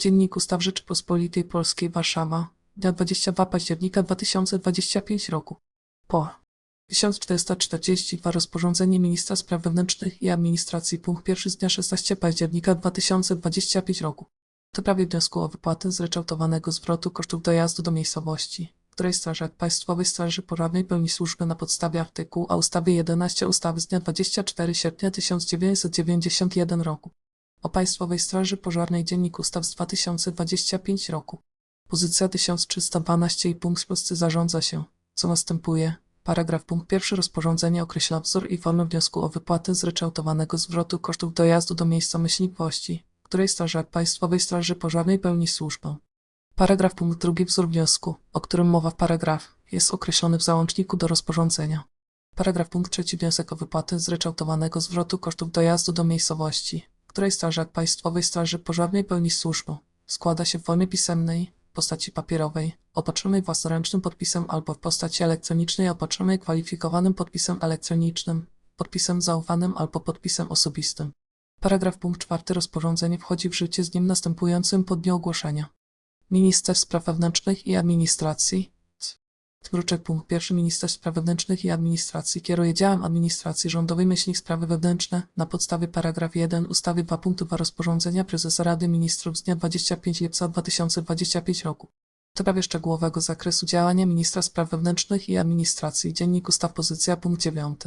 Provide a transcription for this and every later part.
Dziennik Ustaw Rzeczypospolitej Polskiej Warszawa, dnia 22 października 2025 roku. Po 1442 rozporządzenie Ministra Spraw Wewnętrznych i Administracji punkt pierwszy z dnia 16 października 2025 roku. W sprawie wniosku o wypłatę zryczałtowanego zwrotu kosztów dojazdu do miejscowości, w której Strażak Państwowej Straży Pożarnej pełni służbę na podstawie artykułu a ustawy 11 ustawy z dnia 24 sierpnia 1991 roku o Państwowej Straży Pożarnej Dziennik Ustaw z 2025 roku. Pozycja 1312 i punkt prosty zarządza się, co następuje. Paragraf punkt pierwszy rozporządzenie określa wzór i formę wniosku o wypłatę zryczałtowanego zwrotu kosztów dojazdu do miejsca myśliwości, której Strażak Państwowej Straży Pożarnej pełni służbę. Paragraf punkt drugi wzór wniosku, o którym mowa w paragraf, jest określony w załączniku do rozporządzenia. Paragraf punkt trzeci wniosek o wypłatę zryczałtowanego zwrotu kosztów dojazdu do miejscowości, której Strażak Państwowej Straży Pożarnej pełni służbę, składa się w formie pisemnej, w postaci papierowej, opatrzonej własnoręcznym podpisem albo w postaci elektronicznej opatrzonej kwalifikowanym podpisem elektronicznym, podpisem zaufanym albo podpisem osobistym. Paragraf punkt czwarty rozporządzenie wchodzi w życie z dniem następującym po dniu ogłoszenia. Minister Spraw Wewnętrznych i Administracji punkt pierwszy Minister Spraw Wewnętrznych i Administracji kieruje działem administracji rządowej sprawy wewnętrzne na podstawie paragraf 1 ustawy 2 punktu 2 rozporządzenia prezesa Rady Ministrów z dnia 25 lipca 2025 roku. W sprawie szczegółowego zakresu działania Ministra Spraw Wewnętrznych i Administracji Dziennik Ustaw Pozycja punkt 9.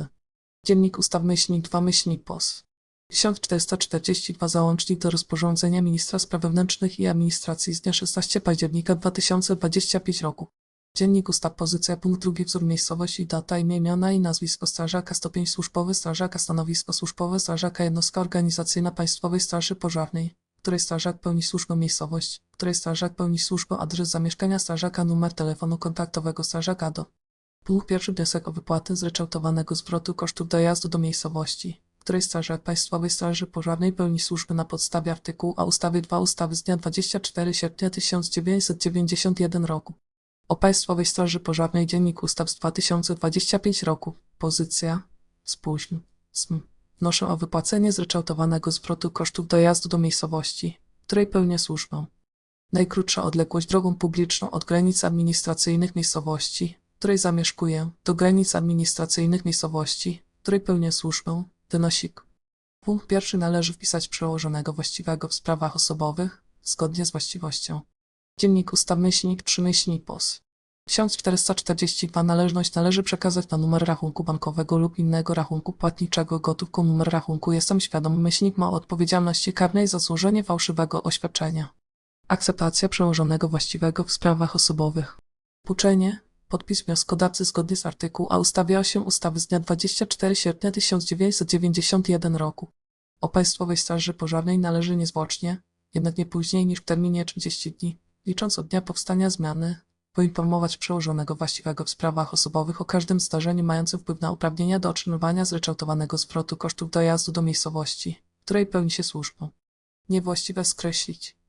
Dziennik Ustaw myślnik 2 myślnik POS 1442 Załącznik do rozporządzenia Ministra Spraw Wewnętrznych i Administracji z dnia 16 października 2025 roku. Dziennik Ustaw Pozycja Punkt drugi Wzór Miejscowości Data Imię Imiona i Nazwisko Strażaka Stopień Służbowy Strażaka Stanowisko Służbowe Strażaka Jednostka Organizacyjna Państwowej Straży Pożarnej której strażak pełni służbę miejscowość, której strażak pełni służbę adres zamieszkania strażaka numer telefonu kontaktowego strażaka do. Punkt pierwszy wniosek o wypłatę zryczałtowanego zwrotu kosztów dojazdu do miejscowości, której strażak Państwowej Straży Pożarnej pełni służbę na podstawie artykułu a ustawy 2 ustawy z dnia 24 sierpnia 1991 roku o Państwowej Straży Pożarnej Dziennik Ustaw z 2025 roku. Pozycja spóźń. Sm. Wnoszę o wypłacenie zryczałtowanego zwrotu kosztów dojazdu do miejscowości, w której pełnię służbę. Najkrótsza odległość drogą publiczną od granic administracyjnych miejscowości, w której zamieszkuję, do granic administracyjnych miejscowości, w której pełnię służbę, wynosi k. Punkt pierwszy należy wpisać przełożonego właściwego w sprawach osobowych, zgodnie z właściwością. Dziennik Ustaw Myślnik 3 Myślnik POS 1442 Należność należy przekazać na numer rachunku bankowego lub innego rachunku płatniczego. Gotówką numer rachunku Jestem świadom myślnik ma odpowiedzialności karnej za złożenie fałszywego oświadczenia. Akceptacja przełożonego właściwego w sprawach osobowych. Puczenie podpis wnioskodawcy zgodnie z artykułu a ustawie 8 ustawy z dnia 24 sierpnia 1991 roku. O Państwowej Straży Pożarnej należy niezwłocznie, jednak nie później niż w terminie 30 dni, licząc od dnia powstania zmiany, poinformować przełożonego właściwego w sprawach osobowych o każdym zdarzeniu mającym wpływ na uprawnienia do otrzymywania zryczałtowanego zwrotu kosztów dojazdu do miejscowości, w której pełni się służbą. Niewłaściwe skreślić.